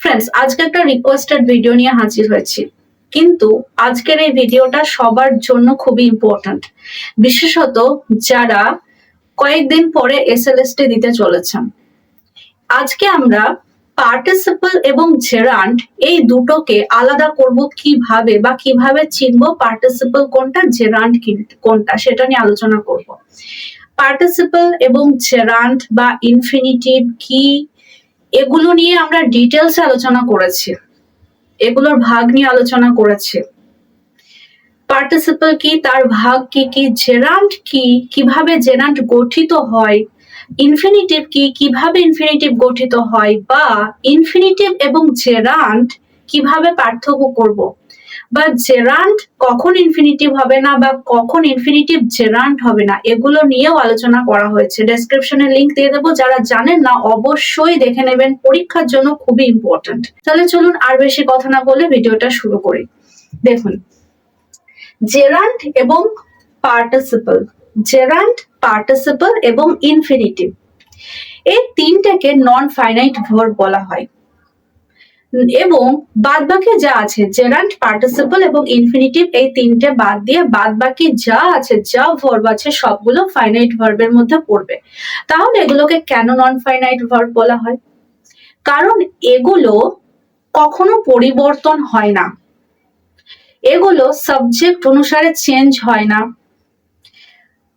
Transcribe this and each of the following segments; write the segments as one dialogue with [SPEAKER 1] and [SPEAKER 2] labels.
[SPEAKER 1] Friends আজকে একটা requested video নিয়ে হাজির হয়েছি। কিন্তু আজকের এই ভিডিওটা সবার জন্য খুবই ইম্পর্ট্যান্ট বিশেষত যারা কয়েকদিন পরে এসএলএসটি দিতে চলেছেন। আজকে আমরা পার্টিসিপল এবং জেরান্ট এই দুটোকে আলাদা করব কীভাবে বা কীভাবে চিনবো পার্টিসিপল কোনটা জেরান্ট কোনটা, সেটা নিয়ে আলোচনা করব। পার্টিসিপল এবং জেরান্ট বা ইনফিনিটিভ কি এগুলো নিয়ে আমরা ডিটেলস আলোচনা করেছি। এগুলোর ভাগ নিয়ে আলোচনা করেছি। পার্টিসিপল কি, তার ভাগ কি কি জেরান্ট কি, কীভাবে জেরান্ট গঠিত হয় ইনফিনিটিভ কি, কীভাবে ইনফিনিটিভ গঠিত হয়, বা ইনফিনিটিভ এবং জেরান্ট কীভাবে পার্থক্য করব বা জেরান্ট কখন ইনফিনিটিভ হবে না বা কখন ইনফিনিটিভ জেরান্ট হবে না, এগুলো নিয়েও আলোচনা করা হয়েছে। ডেসক্রিপশনে লিংক দিয়ে দেবো। যারা জানেন না, অবশ্যই দেখে নেবেন। পরীক্ষার জন্য খুবই ইম্পর্টেন্ট তাহলে চলুন আর বেশি কথা না বলে ভিডিওটা শুরু করি। দেখুন জেরান্ট এবং পার্টিসিপল জেরান্ট পার্টিসিপল এবং ইনফিনিটিভ এই তিনটাকে নন ফাইনাইট ভার্ব বলা হয়। এবং বাদ বাকি যা আছে জেরান্ট পার্টিসিপল এবং ইনফিনিটিভ এই তিনটে বাদ দিয়ে বাদ বাকি যা আছে, যা ভার্ব আছে, সবগুলো ফাইনাইট ভার্বের মধ্যে পড়বে। তাহলে এগুলোকে কেন নন ফাইনাইট ভার্ব বলা হয়? কারণ এগুলো কখনো পরিবর্তন হয় না। এগুলো সাবজেক্ট অনুসারে চেঞ্জ হয় না।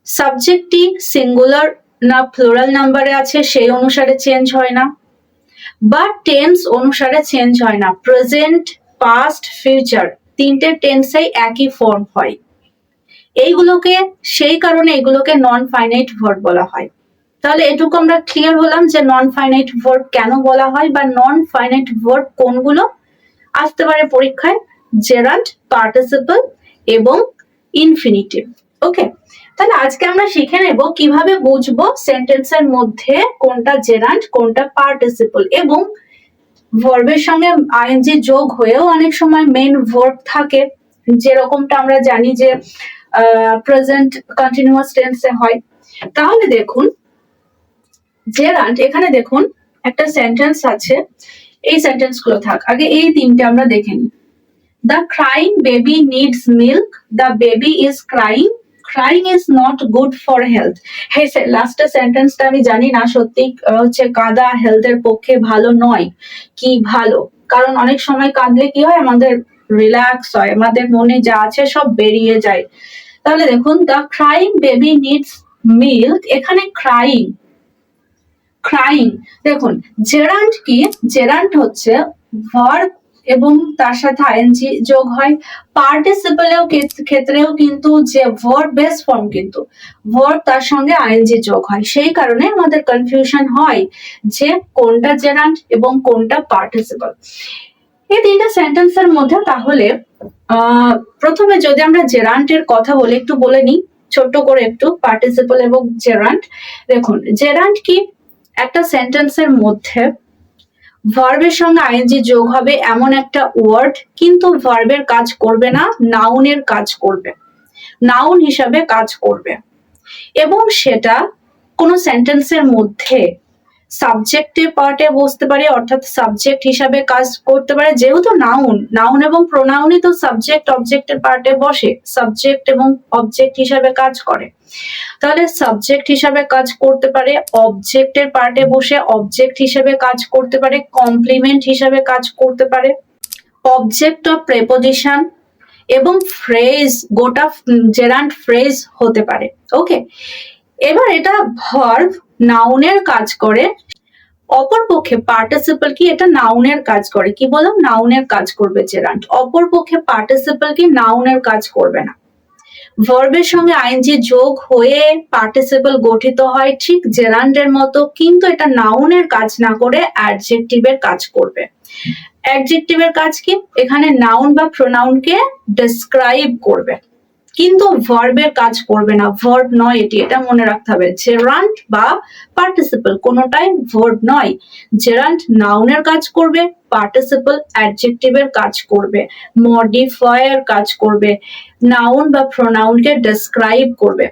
[SPEAKER 1] সাবজেক্টটি সিঙ্গুলার না ফ্লোরাল নাম্বারে আছে, সেই অনুসারে চেঞ্জ হয় না। বা টেন্স অনুসারে চেঞ্জ হয় না। প্রেজেন্ট পাস্ট ফিউচার তিনটে টেন্সেই একই ফর্ম হয়। এইগুলোকে, সেই কারণে এগুলোকে নন ফাইনাইট ভার্ব বলা হয়। তাহলে এটুকু আমরা ক্লিয়ার হলাম যে নন ফাইনাইট ভার্ব কেন বলা হয় বা নন ফাইনাইট ভার্ব কোনগুলো? আসতে পারে পরীক্ষায় জেরান্ট পার্টিসিপল এবং ইনফিনিটিভ ওকে তাহলে আজকে আমরা শিখে নেব কীভাবে বুঝব সেন্টেন্সের মধ্যে কোনটা জেরান্ট কোনটা পার্টিসিপল এবং ভার্বের সঙ্গে আইএনজি যোগ হয়েও অনেক সময় মেন ভার্ব থাকে। যেরকমটা আমরা জানি যে প্রেজেন্ট কন্টিনিউয়াস টেন্সে হয়। তাহলে দেখুন জেরান্ট এখানে দেখুন, একটা সেন্টেন্স আছে। এই সেন্টেন্সগুলো থাক, আগে এই তিনটে আমরা দেখে নিই। The crying baby needs milk the baby is crying crying is not good for health হ্যাঁ লাস্টের সেন্টেন্সটা আমি জানি না, সত্যি হচ্ছে কাদা হেলথের পক্ষে ভালো নয়। কি ভালো? কারণ অনেক সময় কাঁদলে কি হয়, আমাদের রিল্যাক্স হয়, আমাদের মনে যা আছে সব বেরিয়ে যায়। তাহলে দেখুন the crying baby needs milk এখানে ক্রাইং ক্রাইং দেখুন জেরান্ট কি? জেরান্ট হচ্ছে ভার্ব এবং তার সাথে আইএনজি যোগ হয়। পার্টিসিপেলেও ক্ষেত্রেও কিন্তু যে ভার্ব বেস ফর্ম কিন্তু ভার্ব তার সঙ্গে আইএনজি যোগ হয়। সেই কারণে আমাদের কনফিউশন হয় যে কোনটা জেরান্ট এবং কোনটা পার্টিসিপল এই তিনটা সেন্টেন্সের মধ্যে তাহলে প্রথমে যদি আমরা জেরান্টের কথা বলি, একটু বলে নিই, ছোট্ট করে একটু পার্টিসিপল এবং জেরান্ট দেখুন জেরান্ট কি? একটা সেন্টেন্সের মধ্যে ভার্বের সঙ্গে আইএনজি যোগ হবে এমন একটা ওয়ার্ড কিন্তু ভার্বের কাজ করবে না নাউনের কাজ করবে। নাউন হিসাবে কাজ করবে। এবং সেটা কোনো সেন্টেন্সের মধ্যে সাবজেক্টের পার্টে বসতে পারে, অর্থাৎ সাবজেক্ট হিসাবে কাজ করতে পারে, যেহেতু নাউন নাউন এবং প্রোনাউনই তো সাবজেক্ট অবজেক্টের পার্টে বসে সাবজেক্ট এবং অবজেক্ট হিসাবে কাজ করে। তাহলে সাবজেক্ট হিসাবে কাজ করতে পারে অবজেক্টের পার্টে বসে অবজেক্ট হিসাবে কাজ করতে পারে কমপ্লিমেন্ট হিসাবে কাজ করতে পারে অবজেক্ট অফ প্রেপোজিশন এবং ফ্রেজ গোটা জেরান্ট ফ্রেজ হতে পারে ওকে এবার এটা ভার্ব নাউনের কাজ করে, অপর পক্ষে পার্টিসিপল কি? এটা নাউনের কাজ করে, কি বললাম? নাউনের কাজ করবে জেরান্ট অপর পক্ষে পার্টিসিপল কি? নাউনের কাজ করবে না। ভার্বের সঙ্গে আইনজি যোগ হয়ে পার্টিসিপল গঠিত হয়, ঠিক জেরান্ডের মতো, কিন্তু এটা নাউনের কাজ না করে অ্যাডজেক্টিভের কাজ করবে। অ্যাডজেক্টিভের কাজ কি? এখানে নাউন বা প্রোনাউনকে ডেসক্রাইব করবে। কিন্তু ভার্বের কাজ করবে না। ভার্ব নয় এটি, এটা মনে রাখতে হবে। জেরান্ট বা পার্টিসিপল কোনোটাই ভার্ব নয়। জেরান্ট নাউনের কাজ করবে পার্টিসিপল অ্যাডজেক্টিভের কাজ করবে মডিফায়ার কাজ করবে নাউন বা প্রোনাউনকে ডেসক্রাইব করবে।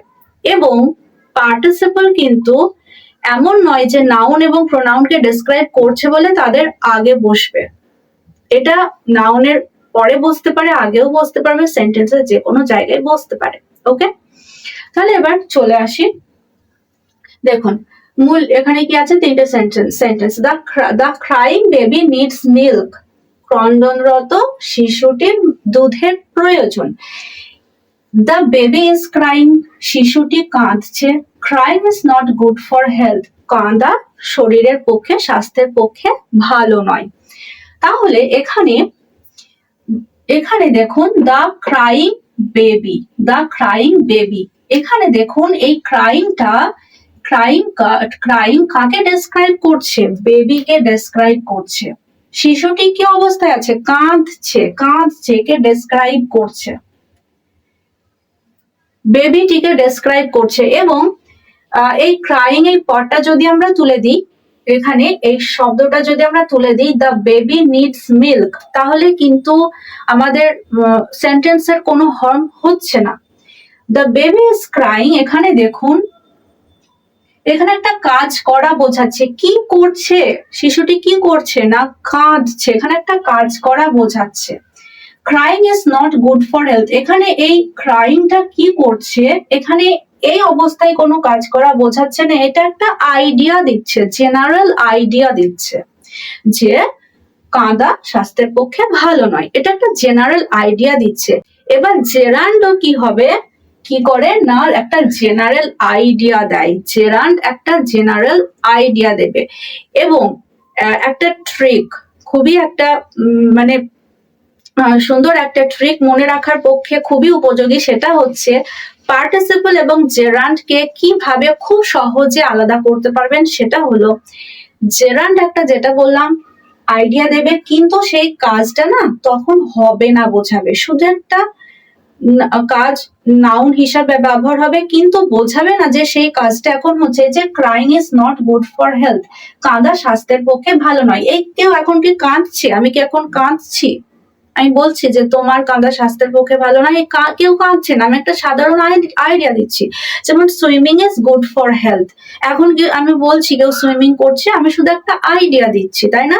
[SPEAKER 1] এবং পার্টিসিপল কিন্তু এমন নয় যে নাউন এবং প্রোনাউনকে ডেসক্রাইব করছে বলে তাদের আগে বসবে। এটা নাউনের পরে বসতে পারে, আগেও বসতে পারবে সেন্টেন্সের যে কোনো জায়গায় বসতে পারে ওকে তাহলে এবার চলে আসি। দেখুন, মূল এখানে কি আছে? তিনটে sentence sentence the the crying baby needs milk ক্রন্দনরত শিশুটির দুধের প্রয়োজন। দ্য বেবি ইজ ক্রাইং শিশুটি কাঁদছে। Crying is not good for health কাঁদা শরীরের পক্ষে, স্বাস্থ্যের পক্ষে ভালো নয়। তাহলে এখানে এখানে দেখুন the crying baby the crying baby এখানে দেখুন, এই ক্রাইংটা ক্রাইং ক্রাইং কাকে ডেসক্রাইব করছে? বেবিকে ডেসক্রাইব করছে। শিশুটি কি অবস্থায় আছে? কাঁদছে কাঁদছে কে ডেসক্রাইব করছে। বেবিটিকে ডেসক্রাইব করছে এবং এই ক্রাইং এই পটটা যদি আমরা তুলে দিই এখানে এই শব্দটা যদি আমরা তুলে দিই দ্য বেবি নিডস মিল্ক তাহলে কিন্তু আমাদের সেন্টেন্সের কোনো হর্ম হচ্ছে না। দ্য বেবি ইজ ক্রাইং এখানে দেখুন, এখানে একটা কাজ করা বোঝাচ্ছে। কি করছে? শিশুটি কি করছে না কাঁদছে? এখানে একটা কাজ করা বোঝাচ্ছে। Crying is not good for health এখানে এই ক্রাইংটা কি করছে? এখানে এই অবস্থায় কোনো কাজ করা বোঝাচ্ছে না, এটা একটা আইডিয়া দিচ্ছে জেনারেল আইডিয়া দিচ্ছে যে কাঁদা স্বাস্থ্যের পক্ষে ভালো নয়, এটা একটা জেনারেল আইডিয়া দিচ্ছে। এবার জেরান্ডও কি হবে? কি করে? না, একটা জেনারেল আইডিয়া দেয় জেরান্ড একটা জেনারেল আইডিয়া দেবে। এবং একটা ট্রিক খুবই একটা মানে সুন্দর একটা ট্রিক মনে রাখার পক্ষে খুবই উপযোগী। সেটা হচ্ছে পার্টিসিপল এবং জেরান্ডকে কীভাবে খুব সহজে আলাদা করতে পারবেন, সেটা হলো জেরান্ড একটা যেটা বললাম আইডিয়া দেবে, কিন্তু সেই কাজটা না তখন হবে না বোঝাবে। শুধু একটা কাজ নাউন হিসাবে ব্যবহার হবে, কিন্তু বোঝাবে না যে সেই কাজটা এখন হচ্ছে যে crying is not good for health কাঁদা স্বাস্থ্যের পক্ষে ভালো নয়। এই কেউ এখন কি কাঁদছে? আমি কি এখন কাঁদছি? আমি বলছি যে তোমার কাঁদা স্বাস্থ্যের পক্ষে ভালো এই কেউ কাঁদছে না, আমি একটা সাধারণ আইডিয়া দিচ্ছি। যেমন swimming is good for health এখন আমি বলছি কেউ সুইমিং করছে, আমি শুধু একটা আইডিয়া দিচ্ছি, তাই না?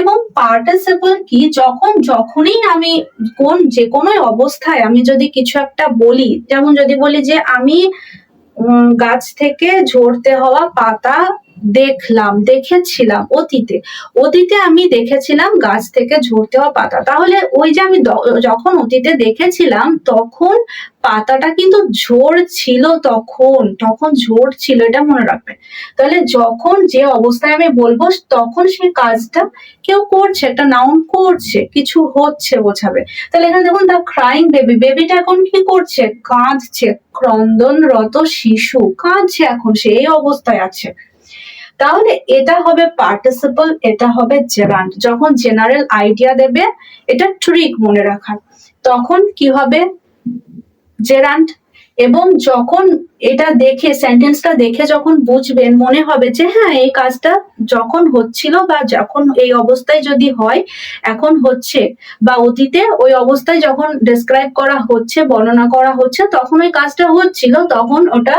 [SPEAKER 1] এবং পার্টিসিপল কি, যখন, যখনই আমি কোন, যে কোনো অবস্থায় আমি যদি কিছু একটা বলি, যেমন যদি বলি যে আমি গাছ থেকে ঝরতে হওয়া পাতা দেখলাম, দেখেছিলাম অতীতে। অতীতে আমি দেখেছিলাম গাছ থেকে ঝরতে হওয়া পাতা। তাহলে ওই যে আমি যখন অতীতে দেখেছিলাম, তখন পাতাটা কিন্তু ঝরছিল তখন তখন ঝরছিল এটা মনে রাখবেন তাহলে যখন যে অবস্থায় আমি বলব, তখন সেই কাজটা কেউ করছে, একটা নাউন করছে, কিছু হচ্ছে বোঝাবে। তাহলে এখানে দেখুন দা ক্রাইং বেবি বেবিটা এখন কি করছে? কাঁদছে। ক্রন্দনরত শিশু, কাঁদছে এখন সে, এই অবস্থায় আছে। তাহলে এটা হবে পার্টিসিপল এটা হবে জেরান্ট যখন জেনারেল আইডিয়া দেবে, এটা ট্রিক মনে রাখার। তখন কি হবে? জেরান্ট এবং যখন এটা দেখে সেন্টেন্সটা দেখে যখন বুঝবেন, মনে হবে যে হ্যাঁ এই কাজটা যখন হচ্ছিল বা যখন এই অবস্থায় যদি হয়, এখন হচ্ছে। বা অতীতে ওই অবস্থায় যখন ডেসক্রাইব করা হচ্ছে, বর্ণনা করা হচ্ছে, তখন ওই কাজটা হচ্ছিল, তখন ওটা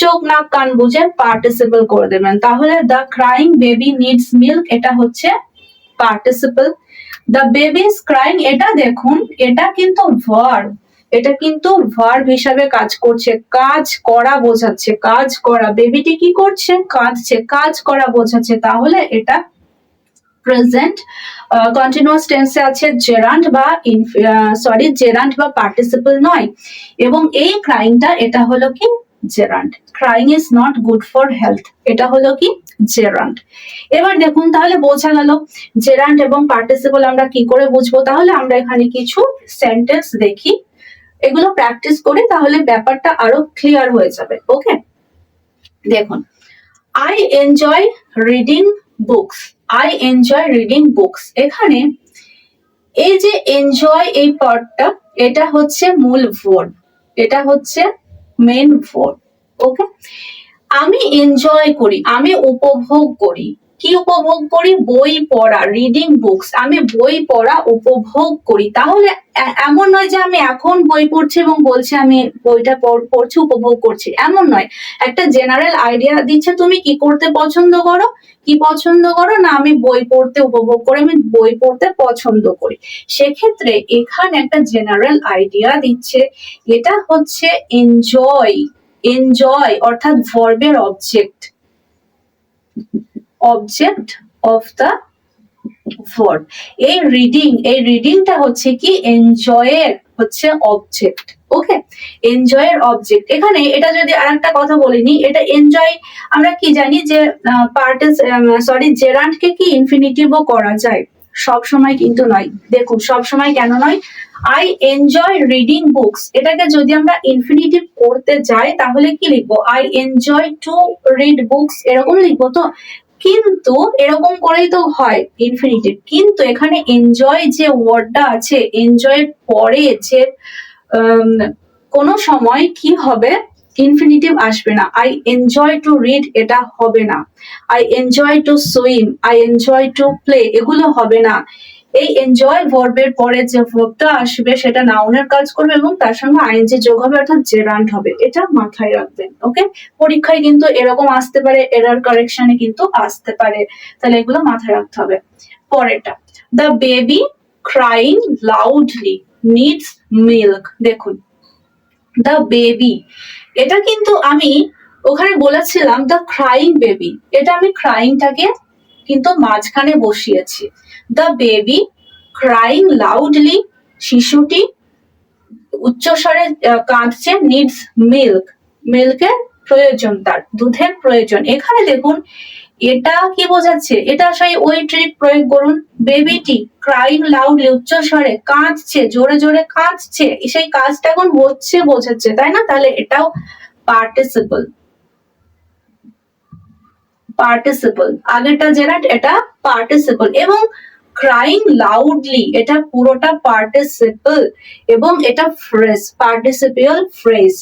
[SPEAKER 1] চোখ, নাক, কান বুঝে পার্টিসিপল করে দেবেন। তাহলে the crying baby needs milk এটা হচ্ছে participle the baby is crying এটা দেখুন, এটা কিন্তু ভার্ব এটা কিন্তু ভার্ব হিসাবে কাজ করছে, কাজ করা বোঝাচ্ছে, কাজ করা। বেবিটি কি করছে? কাঁদছে, কাজ করা বোঝাচ্ছে। তাহলে এটা প্রেজেন্ট কন্টিনিউয়াস টেন্সে আছে জেরান্ট বা সরি জেরান্ট বা পার্টিসিপল নয়। এবং এই ক্রাইমটা এটা হলো কি? Gerund crying is not good for health এটা হলো কি? জেরান্ট এবার দেখুন, তাহলে বোঝা গেল জেরান্ট এবং পার্টিসিপল আমরা কি করে বুঝব? তাহলে আমরা এখানে কিছু সেন্টেন্স দেখি। এগুলো প্র্যাকটিস করে তাহলে ব্যাপারটা আরও ক্লিয়ার হয়ে যাবে ওকে দেখুন I enjoy reading books I enjoy reading books এখানে এই যে এনজয় এই পার্টটা এটা হচ্ছে মূল ভোট এটা হচ্ছে মেন ফোর ওকে আমি এনজয় করি আমি উপভোগ করি। কি উপভোগ করি? বই পড়া রিডিং বুকস আমি বই পড়া উপভোগ করি। তাহলে এমন নয় যে আমি এখন বই পড়ছি এবং বলছি আমি বইটা পড়- পড়ছি, উপভোগ করছি। এমন নয়। একটা জেনারেল আইডিয়া দিচ্ছে, তুমি কি করতে পছন্দ করো? কি পছন্দ করো? না, আমি বই পড়তে উপভোগ করি, আমি বই পড়তে পছন্দ করি। সেক্ষেত্রে এখানে একটা জেনারেল আইডিয়া দিচ্ছে। এটা হচ্ছে এনজয় এনজয় অর্থাৎ ভার্বের object object of the verb এই রিডিং এই রিডিংটা হচ্ছে কি? এনজয়ের হচ্ছে অবজেক্ট ওকে এনজয়ের অবজেক্ট এখানে এটা যদি আরেকটা কথা বলিনি এটা এনজয় আমরা কি জানি যে পার্টিস সরি জেরান্টকে কি ইনফিনিটিভও করা যায়? সব সময় কিন্তু নয়। দেখুন, সব সময় কেন নয়? আই এনজয় রিডিং বুকস এটাকে যদি আমরা ইনফিনিটিভ করতে যাই, তাহলে কি লিখব? I enjoy to read books এরকম লিখব তো? কিন্তু এরকম করেই তো হয় ইনফিনিটিভ কিন্তু এখানে এনজয় যে ওয়ার্ডটা আছে এনজয় পরে যে কোনো সময় কি হবে? ইনফিনিটিভ আসবে না। আই এনজয় টু রিড এটা হবে না। I enjoy to swim I enjoy to play এগুলো হবে না। এই এনজয় ভার্বের পরে যে ভার্বটা আসবে, সেটা নাউনের কাজ করবে এবং তার সঙ্গে আইএনজি যোগ হবে, অর্থাৎ জেরান্ট হবে, এটা মাথায় রাখবেন ওকে পরীক্ষায় কিন্তু এরকম আসতে পারে এরার কারেকশনে কিন্তু আসতে পারে, তাহলে এগুলো মাথায় রাখতে হবে। পরেরটা the baby crying loudly needs milk দেখুন দ্য বেবি এটা কিন্তু আমি ওখানে বলেছিলাম দ্য ক্রাইং বেবি এটা আমি ক্রাইংটাকে কিন্তু মাঝখানে বসিয়েছি। দ্য বেবি ক্রাইং লাউডলি শিশুটি উচ্চস্বরে কাঁদছে নিডস মিল্ক মিল্কের প্রয়োজন তার, দুধের প্রয়োজন। এখানে দেখুন, এটা কি বোঝাচ্ছে? এটা সেই ওই ট্রিক প্রয়োগ করুন। বেবিটি ক্রাইং লাউডলি উচ্চস্বরে কাঁদছে, জোরে জোরে কাঁদছে। সেই কাজটা এখন হচ্ছে, বোঝাচ্ছে, তাই না? তাহলে এটাও পার্টিসিপল পার্টিসিপল আগেরটা যেটা এটা পার্টিসিপল এবং ক্রাইং লাউডলি এটা পুরোটা পার্টিসিপল এবং এটা phrase participial phrase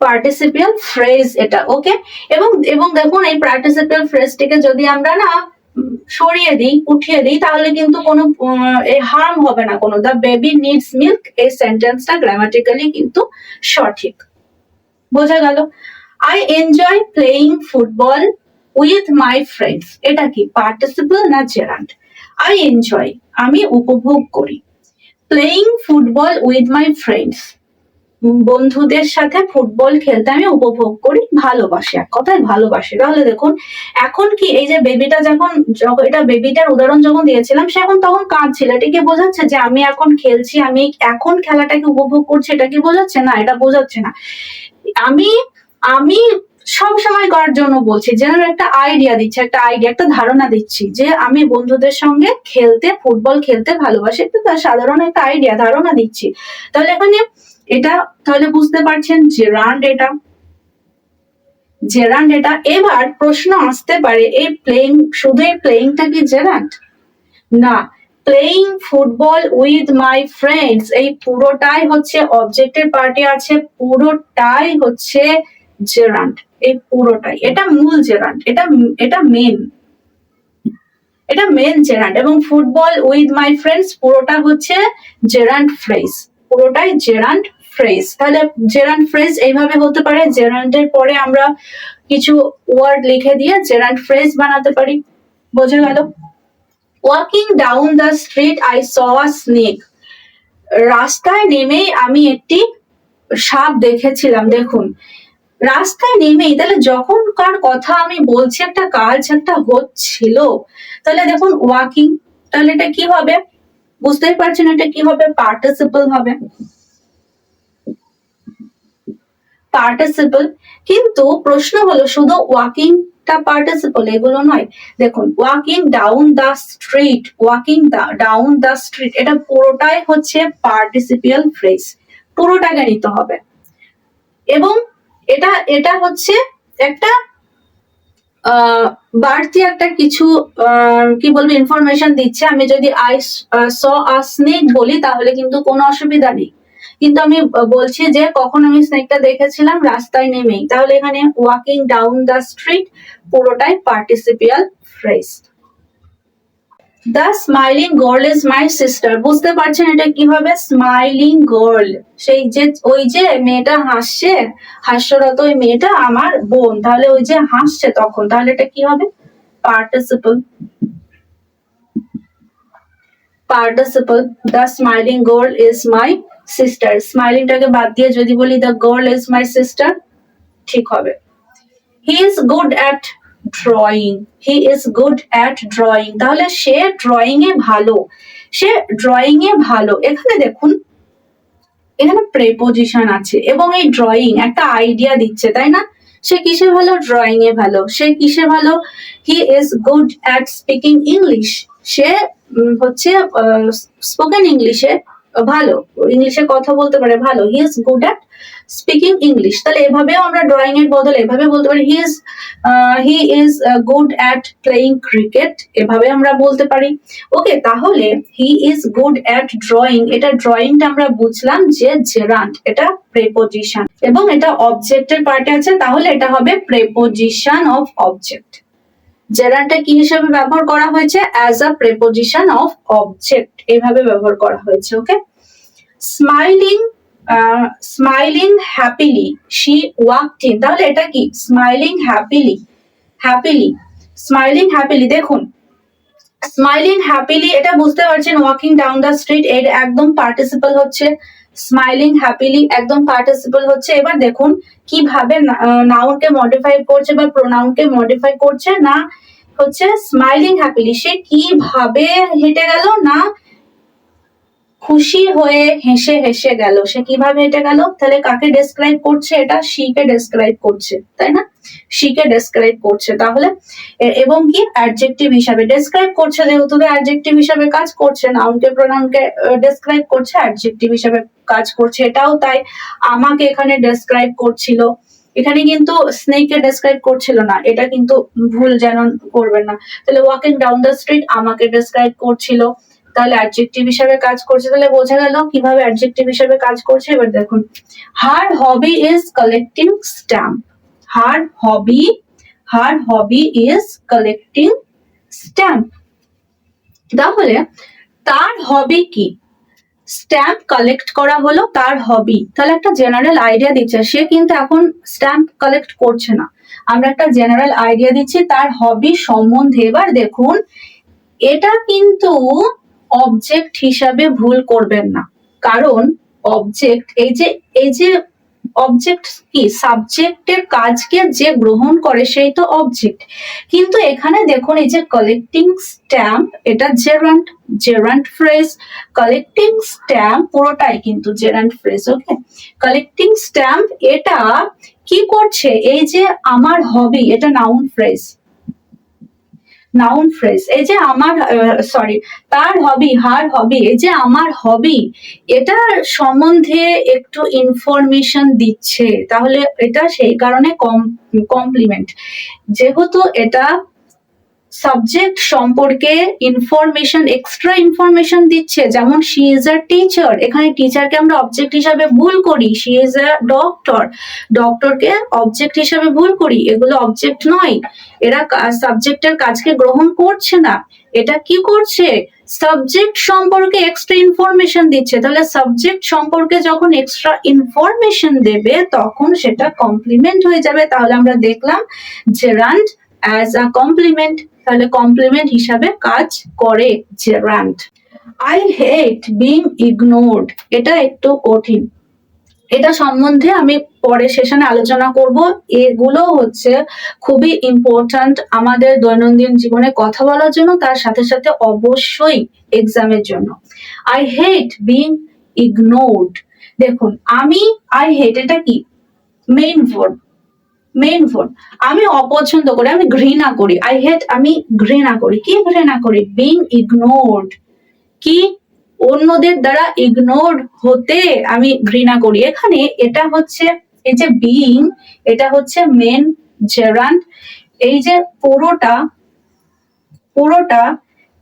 [SPEAKER 1] participial phrase এটা ওকে এবং এবং দেখুন এই পার্টিসিপিয়াল ফ্রেজটিকে যদি আমরা না সরিয়ে দিই, উঠিয়ে দিই, তাহলে কিন্তু কোনো হার্ম হবে না কোনো। দ্য বেবি নিডস মিল্ক এই সেন্টেন্সটা গ্রামাটিক্যালি কিন্তু সঠিক। বোঝা গেল? I enjoy playing football with my friends এটা কি পার্টিসিপল না জেরান্ট আই এনজয় আমি উপভোগ করি। Playing football with my friends বন্ধুদের সাথে ফুটবল খেলতে আমি উপভোগ করি, ভালোবাসি। এক কথায় ভালোবাসি। তাহলে দেখুন, এখন কি এই যে বেবিটা যখন এটা বেবিটার উদাহরণ যখন দিয়েছিলাম, সে এখন তখন কাঁদছিল। এটা কি বোঝাচ্ছে যে আমি এখন খেলছি, আমি এখন খেলাটাকে উপভোগ করছি, এটা কি বোঝাচ্ছে? না, এটা বোঝাচ্ছে না। আমি আমি সব সময় করার জন্য বলছি? যেন একটা আইডিয়া দিচ্ছে, একটা আইডিয়া একটা ধারণা দিচ্ছি যে আমি বন্ধুদের সঙ্গে খেলতে, ফুটবল খেলতে ভালোবাসি সাধারণ একটা আইডিয়া ধারণা দিচ্ছি। তাহলে এখানে এটা তাহলে বুঝতে পারছেন জেরান্ড এটা জেরান্ড এটা এবার প্রশ্ন আসতে পারে এই প্লেইং শুধু এই প্লেইংটা কি জেরান্ড না playing football with my friends এই পুরোটাই হচ্ছে অবজেক্টের পার্টি আছে, পুরোটাই হচ্ছে জেরান্ড এই পুরোটাই। এটা মূল জেরান্ড এটা এটা মেন এটা মেন জেরান্ড এবং ফুটবল উইথ মাই ফ্রেন্ডস পুরোটা হচ্ছে জেরান্ড ফ্রেজ পুরোটাই জেরান্ড ফ্রেজ তাহলে জেরান্ড ফ্রেজ এইভাবে হতে পারে জেরান্ডের পরে আমরা কিছু ওয়ার্ড লিখে দিয়ে জেরান্ড ফ্রেজ বানাতে পারি। বোঝা গেল? Walking down the street I saw snake রাস্তায় নেমেই আমি একটি সাপ দেখেছিলাম, দেখুন। রাস্তায় নেমেই, তাহলে যখন কার কথা আমি বলছি, একটা কাজ একটা হচ্ছিল, তাহলে দেখুন ওয়াকিং তাহলে এটা কি হবে? বুঝতেই পারছেন এটা কি হবে? পার্টিসিপল হবে। পার্টিসিপল কিন্তু প্রশ্ন হলো শুধু ওয়াকিং টা পার্টিসিপল এগুলো নয়। দেখুন walking down the street walking the down the street এটা পুরোটাই হচ্ছে পার্টিসিপিয়াল ফ্রেজ পুরোটাকে নিতে হবে। এবং এটা এটা হচ্ছে একটা বাড়তি একটা কিছু কি বলব ইনফরমেশন দিচ্ছে। আমি যদি আই স আ স্নেক বলি, তাহলে কিন্তু কোনো অসুবিধা নেই। কিন্তু আমি বলছি যে কখন আমি স্নেকটা দেখেছিলাম, রাস্তায় নেমেই। তাহলে এখানে ওয়াকিং ডাউন দ্য স্ট্রিট পুরোটাই participial phrase the smiling girl is my sister বুঝতে পারছেন এটা কীভাবে? স্মাইলিং গার্ল সেই যে, ওই যে মেয়েটা হাসছে, হাস্যরত ওই মেয়েটা আমার বোন। তাহলে ওই যে হাসছে তখন, তাহলে এটা কি হবে? Participle participle the smiling girl is my sister স্মাইলিংটাকে বাদ দিয়ে যদি বলি the girl is my sister ঠিক হবে। He is good at drawing he is good at drawing তাহলে সে ড্রয়িং এ ভালো। সে ড্রয়িং এ ভালো। এখানে দেখুন, এখানে প্রেপোজিশন আছে এবং এই ড্রয়িং একটা আইডিয়া দিচ্ছে, তাই না? সে কিসে ভালো? ড্রয়িং এ ভালো। সে কিসে ভালো? He is good at speaking English সে হচ্ছে স্পোকেন ইংলিশে ভালো, ইংলিশে কথা বলতে পারে, ভালো। He is good at speaking English তাহলে এভাবেও আমরা ড্রয়িং এর বদলে এভাবে বলতে পারি he is he is good at playing cricket এভাবে আমরা বলতে পারি। ওকে তাহলে he is good at drawing এটা ড্রয়িংটা আমরা বুঝলাম যে জেরান্ট এটা প্রেপোজিশন এবং এটা অবজেক্টের পার্টে আছে, তাহলে এটা হবে প্রেপোজিশন অফ অবজেক্ট জেরান্টটা কি হিসেবে ব্যবহার করা হয়েছে? As a preposition of object এইভাবে ব্যবহার করা হয়েছে okay smiling smiling happily she walked in তাহলে এটা কি? Smiling happily happily smiling happily দেখুন স্মাইলিং হ্যাপিলি এটা বুঝতে পারছেন ওয়াকিং ডাউন দ্য স্ট্রিট এর একদম পার্টিসিপল হচ্ছে স্মাইলিং হ্যাপিলি একদম পার্টিসিপল হচ্ছে। এবার দেখুন, কীভাবে নাউনকে মডিফাই করছে বা প্রোনাউনকে মডিফাই করছে না হচ্ছে স্মাইলিং হ্যাপিলি সে কীভাবে হেঁটে গেল না খুশি হয়ে হেসে হেসে গেল। সে কীভাবে হেঁটে গেল? তাহলে কাকে ডেসক্রাইব করছে এটা? শিকে ডেসক্রাইব করছে, তাই না? শিকে ডেসক্রাইব করছে। তাহলে এবং কি? অ্যাডজেক্টিভ হিসাবে। ডেসক্রাইব করছে যেহেতু অ্যাডজেক্টিভ হিসাবে কাজ করছে নাউনকে প্রোনাউনকে ডেসক্রাইব করছে অ্যাডজেক্টিভ হিসাবে কাজ করছে। এটাও তাই আমাকে এখানে ডেসক্রাইব করছিল। এখানে কিন্তু স্নেককে ডেসক্রাইব করছিল না। এটা কিন্তু ভুল যেন করবেন না। তাহলে ওয়াকিং ডাউন দ্য স্ট্রিট আমাকে ডেসক্রাইব করছিল। তাহলে অ্যাডজেক্টিভ হিসাবে কাজ করছে, তাহলে বোঝা গেল কীভাবে অ্যাডজেক্টিভ হিসাবে কাজ করছে। এবার দেখুন her hobby is collecting stamp her hobby her hobby is collecting stamp তাহলে তার হবি কি? স্ট্যাম্প কালেক্ট করা হলো তার হবি তাহলে একটা জেনারেল আইডিয়া দিচ্ছে, সে কিন্তু এখন স্ট্যাম্প কালেক্ট করছে না। আমরা একটা জেনারেল আইডিয়া দিচ্ছি, তার হবি সম্বন্ধে। এবার দেখুন, এটা কিন্তু অবজেক্ট হিসাবে ভুল করবেন না। কারণ অবজেক্ট এই যে এই যে অবজেক্ট কি? সাবজেক্টের কাজকে যে গ্রহণ করে সেই তো অবজেক্ট কিন্তু এখানে দেখুন এই যে কালেক্টিং স্ট্যাম্প এটা gerund gerund phrase collecting stamp পুরোটাই কিন্তু gerund phrase okay collecting stamp এটা কি করছে? এই যে আমার হবি এটা নাউন ফ্রেজ নাউন ফ্রেজ এই যে আমার সরি তার হবি হার হবি এই যে আমার হবি এটা সম্বন্ধে একটু ইনফরমেশন দিচ্ছে, তাহলে এটা সেই কারণে কম কমপ্লিমেন্ট যেহেতু এটা সাবজেক্ট সম্পর্কে ইনফরমেশন এক্সট্রা ইনফরমেশন দিচ্ছে। যেমন শি ইজ আ টিচার এখানে টিচারকে আমরা অবজেক্ট হিসাবে ভুল করি। শি ইজ আ ডক্টর ডক্টরকে অবজেক্ট হিসাবে ভুল করি। এগুলো অবজেক্ট নয়। এরা সাবজেক্টের কাজকে গ্রহণ করছে না। এটা কি করছে? সাবজেক্ট সম্পর্কে এক্সট্রা ইনফরমেশন দিচ্ছে। তাহলে সাবজেক্ট সম্পর্কে যখন এক্সট্রা ইনফরমেশন দেবে, তখন সেটা কমপ্লিমেন্ট হয়ে যাবে। তাহলে আমরা দেখলাম জেরান্ট অ্যাজ আ কমপ্লিমেন্ট তাহলে কমপ্লিমেন্ট হিসাবে কাজ করে gerund I hate being ignored এটা একটু কঠিন। এটা সম্বন্ধে আমি পরে সেশনে আলোচনা করব। এগুলো হচ্ছে খুবই ইম্পর্ট্যান্ট আমাদের দৈনন্দিন জীবনে কথা বলার জন্য, তার সাথে সাথে অবশ্যই এক্সামের জন্য। আই হেট বিং ইগনোরড দেখুন, আমি আই হেট এটা কি? মেইন ওয়ার্ড মেইন ওয়ার্ড আমি অপছন্দ করি, আমি ঘৃণা করি। আই হেট আমি ঘৃণা করি। কি ঘৃণা করি? বিং ইগনোরড কি? অন্যদের দ্বারা ইগনোর হতে আমি ঘৃণা করি। এখানে এটা হচ্ছে, এই যে বিং এটা হচ্ছে মেন জেরান্ট এই যে পুরোটা পুরোটা,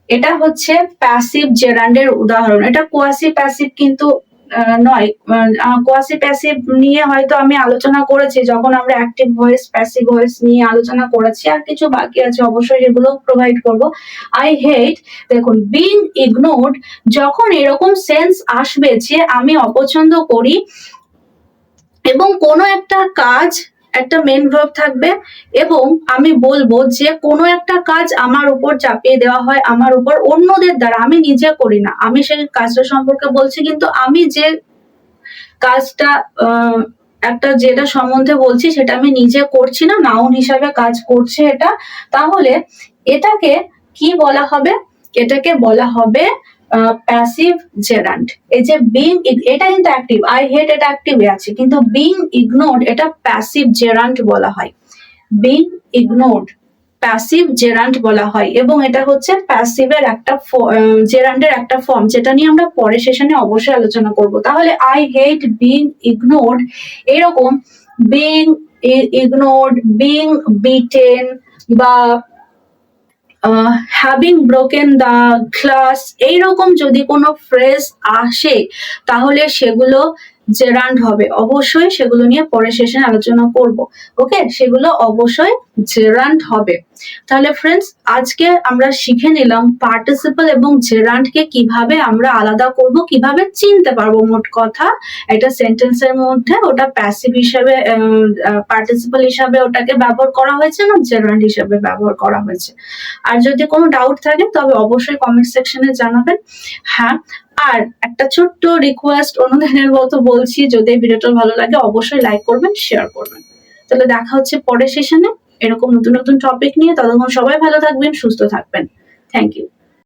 [SPEAKER 1] এটা হচ্ছে প্যাসিভ জেরান্ডের উদাহরণ। এটা কোয়াসি প্যাসিভ কিন্তু নয় কোয়াসি প্যাসিভ নিয়ে হয়তো আমি আলোচনা করেছি, যখন আমরা অ্যাক্টিভ ভয়েস প্যাসিভ ভয়েস নিয়ে আলোচনা করেছি, আর কিছু বাকি আছে অবশ্যই সেগুলো প্রোভাইড করব। আই হেট দেখুন বিং ইগনোরড যখন এরকম সেন্স আসবে যে আমি অপছন্দ করি, এবং কোনো একটা কাজ একটা মেন ভার্ব থাকবে এবং আমি বলব যে কোনো একটা কাজ আমার উপর চাপিয়ে দেওয়া হয়, আমার উপর অন্যদের দ্বারা। আমি নিজে করি না। আমি সেই কাজটা সম্পর্কে বলছি, কিন্তু আমি যে কাজটা একটা যেটা সম্বন্ধে বলছি, সেটা আমি নিজে করছি না নাউন হিসাবে কাজ করছে এটা। তাহলে এটাকে কি বলা হবে? এটাকে বলা হবে প্যাসিভ জেরান্ট এই যে বিং এটা কিন্তু অ্যাক্টিভ আই হেট এটা অ্যাক্টিভে আছে, কিন্তু বিং ইগনোরড এটা প্যাসিভ জেরান্ট বলা হয়। বিং ইগনোরড প্যাসিভ জেরান্ট বলা হয়, এবং এটা হচ্ছে প্যাসিভের একটা জেরান্টের একটা ফর্ম যেটা নিয়ে আমরা পরের সেশনে অবশ্যই আলোচনা করব। তাহলে আই হেট বিং ইগনোরড এরকম বিং ইগনোরড বিং বিটেন বা হ্যাভিং ব্রোকেন দ্য গ্লাস এইরকম যদি কোনো ফ্রেজ আসে তাহলে সেগুলো জেরান্ড হবে, অবশ্যই সেগুলো নিয়ে পরে সেশনে আলোচনা করব। ওকে সেগুলো অবশ্যই জেরান্ড হবে। তাহলে ফ্রেন্ডস আজকে আমরা শিখে নিলাম পার্টিসিপাল এবং জেরান্ডকে কীভাবে আমরা আলাদা করব, কীভাবে চিনতে পারব মোট কথা। একটা সেন্টেন্সের মধ্যে ওটা প্যাসিভ হিসাবে পার্টিসিপাল হিসাবে ওটাকে ব্যবহার করা হয়েছে না জেরান্ড হিসাবে ব্যবহার করা হয়েছে? আর যদি কোনো ডাউট থাকে, তবে অবশ্যই কমেন্ট সেকশনে জানাবেন। হ্যাঁ আর একটা ছোট্ট রিকোয়েস্ট অনুদানের মতো বলছি, যদি ভিডিওটা ভালো লাগে, অবশ্যই লাইক করবেন শেয়ার করবেন। তাহলে দেখা হচ্ছে পরের সেশনে এরকম নতুন নতুন টপিক নিয়ে। ততক্ষণ সবাই ভালো থাকবেন, সুস্থ থাকবেন। Thank you